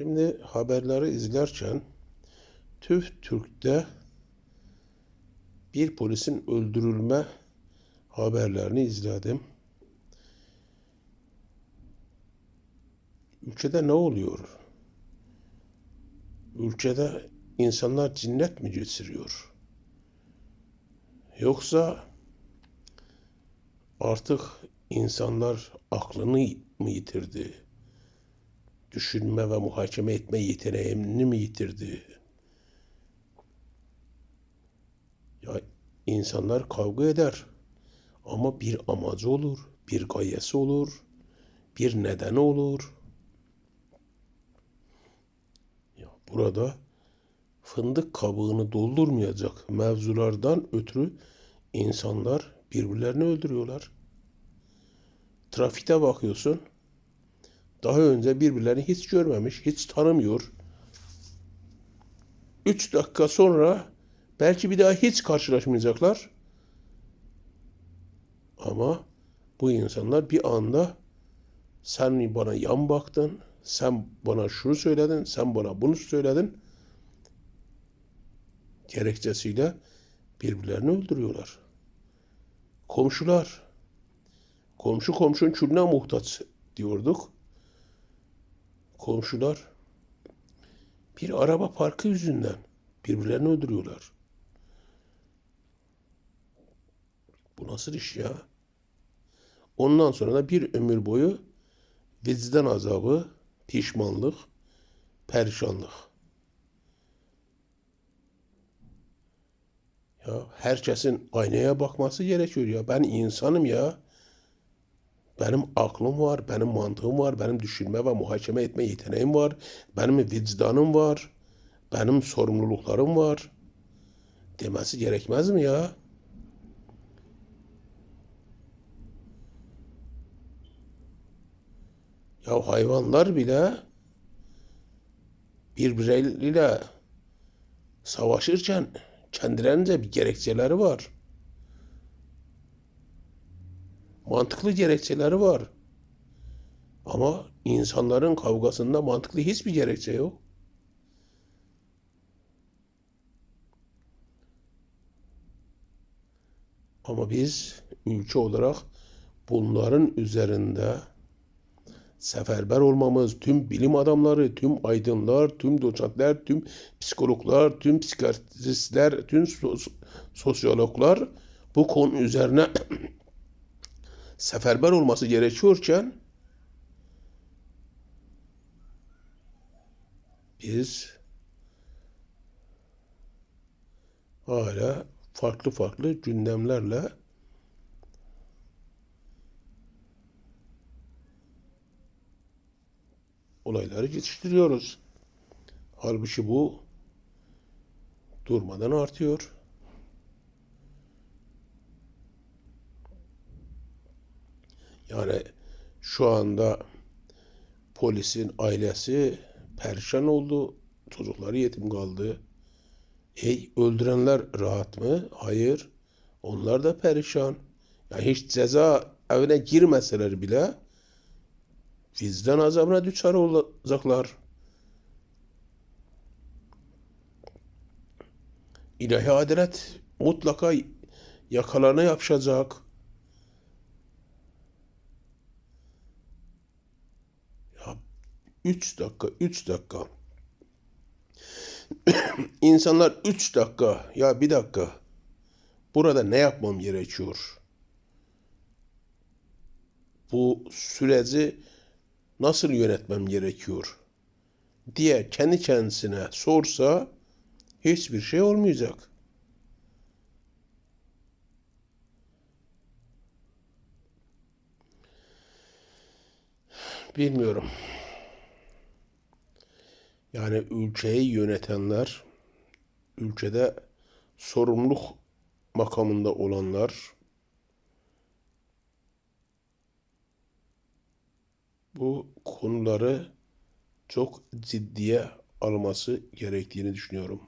Şimdi haberleri izlerken TÜV TÜRK'te bir polisin öldürülme haberlerini izledim. Ülkede ne oluyor? Ülkede insanlar cinnet mi geçiriyor? Yoksa artık insanlar aklını mı yitirdi? Düşünme ve muhakeme etme yeteneğini mi yitirdi? Ya insanlar kavga eder ama bir amacı olur, bir gayesi olur, bir nedeni olur. Ya burada fındık kabuğunu doldurmayacak mevzulardan ötürü insanlar birbirlerini öldürüyorlar. Trafikte bakıyorsun. Daha önce birbirlerini hiç görmemiş, hiç tanımıyor. Üç dakika sonra belki bir daha hiç karşılaşmayacaklar. Ama bu insanlar bir anda sen bana yan baktın, sen bana şunu söyledin, sen bana bunu söyledin gerekçesiyle birbirlerini öldürüyorlar. Komşular, komşu komşunun külüne muhtaç diyorduk. Komşular bir araba parkı yüzünden birbirlerini öldürüyorlar. Bu nasıl iş ya? Ondan sonra da bir ömür boyu vicdan azabı, pişmanlık, perişanlık. Ya herkesin aynaya bakması gerekiyor ya. Ben insanım ya. Benim aklım var, benim mantığım var, benim düşünme ve muhakeme etme yeteneğim var. Benim vicdanım var. Benim sorumluluklarım var. Demesi gerekmez mi ya? Ya hayvanlar bile birbirleriyle savaşırken kendilerince bir gerekçeleri var. Mantıklı gerekçeleri var. Ama insanların kavgasında mantıklı hiçbir gerekçe yok. Ama biz ülke olarak bunların üzerinde seferber olmamız, tüm bilim adamları, tüm aydınlar, tüm doçentler, tüm psikologlar, tüm psikiyatristler, tüm sos sosyologlar bu konu üzerine seferber olması gerekiyorken biz hala farklı farklı gündemlerle olayları geçiştiriyoruz. Halbuki bu durmadan artıyor. Yani şu anda polisin ailesi perişan oldu. Çocukları yetim kaldı. Ey öldürenler rahat mı? Hayır. Onlar da perişan. Yani hiç ceza evine girmeseler bile vicdan azabına düçar olacaklar. İlahi adalet mutlaka yakalarına yapışacak. 3 dakika, 3 dakika. İnsanlar 3 dakika, ya bir dakika. Burada ne yapmam gerekiyor? Bu süreci nasıl yönetmem gerekiyor? diye kendi kendisine sorsa hiçbir şey olmayacak. Bilmiyorum. Yani ülkeyi yönetenler, ülkede sorumluluk makamında olanlar bu konuları çok ciddiye alması gerektiğini düşünüyorum.